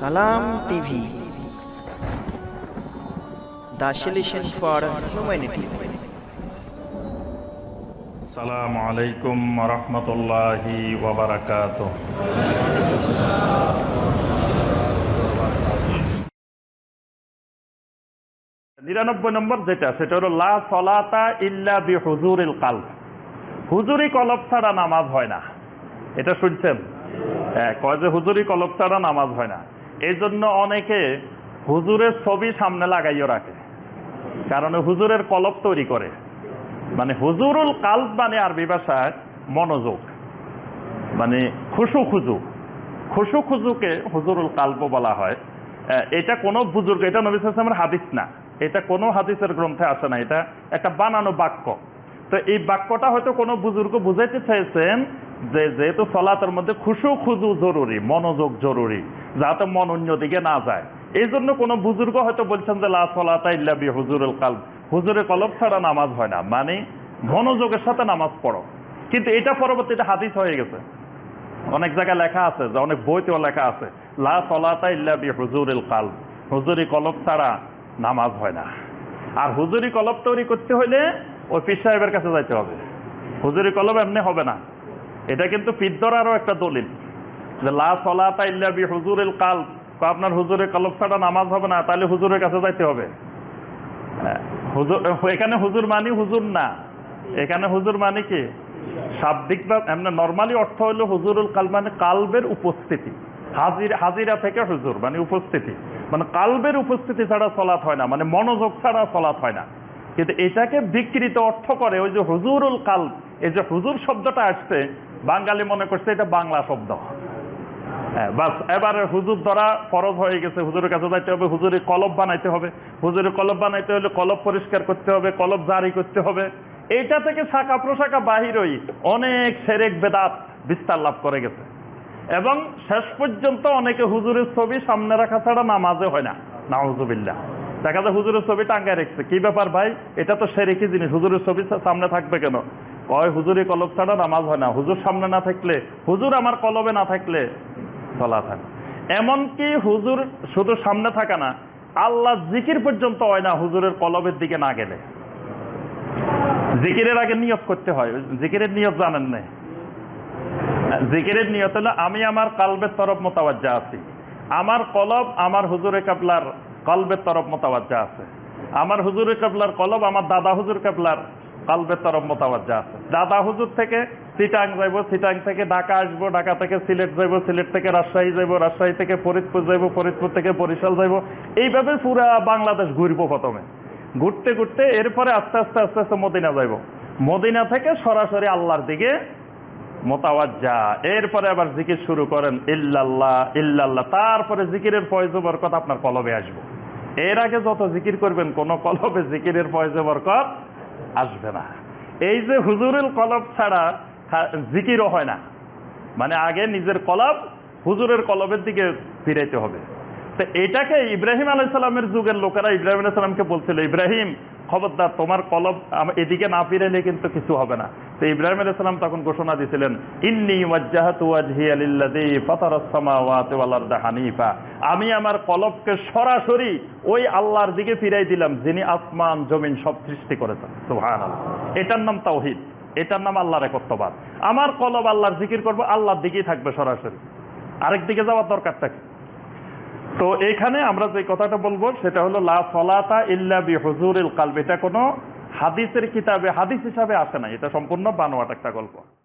Salam TV. The solution for humanity. সালাম আলাইকুম রহমতুল্লাহি ওবরাকাত নিরানব্বই নম্বর যেটা সেটা হলো লা সলাতা ইল্লা বি হুজুরিল কাল হুজুরি কলব ছাড়া নামাজ হয় না। এটা শুনছেন? হ্যাঁ কয় যে হুজুরি কলব ছাড়া নামাজ হয় না। এই জন্য অনেকে হুজুরের ছবি সামনে লাগাইও রাখে। কারণ হুজুরের কলব তৈরি করে। মানে হুজুরুল কাল মানে আরবি ভাষায় মনোযোগ। মানে খুশু খুজু। খুশু খুজুকে হুজুরুল কাল্প বলা হয়। এটা কোনো বুজুর্গ এটা নবী সালামের হাদিস না। এটা কোনো হাদিসের গ্রন্থে আসে না। এটা একটা বানানো বাক্য। তো এই বাক্যটা হয়তো কোনো বুজুর্গ বুঝাইতে চাইছেন যে যেহেতু সলাতের মধ্যে খুশু খুজু জরুরি, মনোযোগ জরুরি। যাতে মন অন্যদিকে না যায়। এই জন্য কোনো বুজুর্গ হয়তো বলছেন যে, লা সলাতা ইল্লা বি হুজুরুল কাল হুজুরের কলব ছাড়া নামাজ হয় না। মানে মনোযোগের সাথে নামাজ পড়ো। কিন্তু এটা পরবর্তীতে হাদিস হয়ে গেছে। অনেক জায়গায় লেখা আছে, যে অনেক বইতেও লেখা আছে, লা সলাতা ইল্লা বি হুজুরিল কাল হুজুরি কলব ছাড়া নামাজ হয় না। আর হুজুরি কলব তৈরি করতে হইলে ওই পীর সাহেবের কাছে যাইতে হবে। হুজুরি কলব এমনি হবে না। এটা কিন্তু পিদ্ধরারও একটা দলিল। লা কাল আপনার হুজুরের কলব ছাড়া নামাজ হবে না তাহলে হুজুরের কাছে যাইতে হবে। হ্যাঁ, এখানে হুজুর মানি হুজুর না। এখানে হুজুর মানে কি? শাব্দিক বা এমনি নর্মালি অর্থ হলো হুজুরুল কাল মানে কালবের উপস্থিতি। হাজির হাজিরা থেকে হুজুর মানে উপস্থিতি। মানে কালবের উপস্থিতি ছাড়া চলাত হয় না মানে মনোযোগ ছাড়া চলাত হয় না। কিন্তু এটাকে বিকৃত অর্থ করে ওই যে হুজুরুল কাল এই যে হুজুর শব্দটা আসছে বাঙালি মনে করছে এটা বাংলা শব্দ। হ্যাঁ, বাস এবারে হুজুর ধরা ফরজ হয়ে গেছে। হুজুরের কাছে যাইতে হবে কলব বানাইতে হবে। কলব বানাইতে হলে কলব পরিষ্কার করতে হবে কলব জারি করতে হবে। এইটা থেকে শাখা প্রশাখা বাহিরই অনেক সেরেক বেদাত বিস্তার লাভ করে গেছে। এবং শেষ পর্যন্ত অনেকে হুজুরের ছবি সামনে রাখা ছাড়া নামাজে হয় না। নাউজুবিল্লাহ। দেখা যায় হুজুরের ছবি টাঙ্গায় রেখেছে। কি ব্যাপার ভাই? এটা তো সেরেকি জিনিস। হুজুরের ছবি সামনে থাকবে কেন? কয় হুজুরি কলব ছাড়া নামাজ হয় না। হুজুর সামনে না থাকলে হুজুর আমার কলবে না থাকলে চলা থাকে এমনকি হুজুর শুধু সামনে থাকা না, আল্লাহ জিকির পর্যন্ত হয় না হুজুরের কলবের দিকে না গেলে। জিকিরের আগে নিয়ত করতে হয়, জিকিরের নিয়ত জানেন না। জিকিরের নিয়ত হলো আমি আমার কালবের তরফ মোতাবাজ্জা আছি। আমার কলব আমার হুজুরে কাবলার কলবের তরফ মোতাবাজ্জা আছে। আমার হুজুরে কাবলার কলব আমার দাদা হুজুর কাবলার কলবের তরফ মোতাবাজ্জা আছে। দাদা হুজুর থেকে সিটাং যাইব, সিটাং থেকে ঢাকা আসব, ঢাকা থেকে সিলেট যাইব, সিলেট থেকে রাজশাহী যাইব, রাজশাহী থেকে ফরিদপুর যাইব, ফরিদপুর থেকে বরিশাল যাইব। এইভাবে পুরা বাংলাদেশ ঘুরবো প্রথমে। ঘুরতে ঘুরতে এরপরে আস্তে আস্তে আস্তে আস্তে মদিনা যাইব। মদিনা থেকে সরাসরি আল্লাহর দিকে মোতাবাজ্জা। এরপরে আবার জিকির শুরু করেন, ইল্লাল্লাহ ইল্লাল্লাহ। তারপরে জিকিরের ফয়জ বরকত আপনার কলবে আসব। এর আগে যত জিকির করবেন, কোন কলবে জিকিরের ফয়জ বরকত আসবে না। এই যে হুজুরের কলব ছাড়া জিকিরও হয় না। মানে আগে নিজের কলব, হুজুরের কলবের দিকে ফিরাইতে হবে। তো এটাকে ইব্রাহিম আলাইসাল্লামের যুগের লোকেরা ইব্রাহিম আলাইসাল্লামকে বলছিল, ইব্রাহিম খবরদার, তোমার কলব এদিকে না ফিরাইলে কিন্তু কিছু হবে না। তো ইব্রাহিম আলাইসাল্লাম তখন ঘোষণা দিয়েছিলেন ইন্নি হানিফা। আমি আমার কলবকে সরাসরি ওই আল্লাহর দিকে ফিরাই দিলাম, যিনি আসমান, জমিন সব সৃষ্টি করেছেন। সুবহানাল্লাহ। এটার নাম তাওহীদ। এটার নাম আল্লাহর একত্ববাদ। আমার কলব আল্লাহর জিকির করব, আল্লাহর দিকেই থাকবে সরাসরি। আরেক দিকে যাওয়ার দরকার থাকে তো এখানে আমরা যে কথাটা বলব, সেটা হলো, লা সলাতা ইল্লা বি হুজুরিল কালব। এটা কোনো হাদিসের কিতাবে, হাদিস হিসাবে আসে না এটা সম্পূর্ণ বানোয়াট একটা গল্প।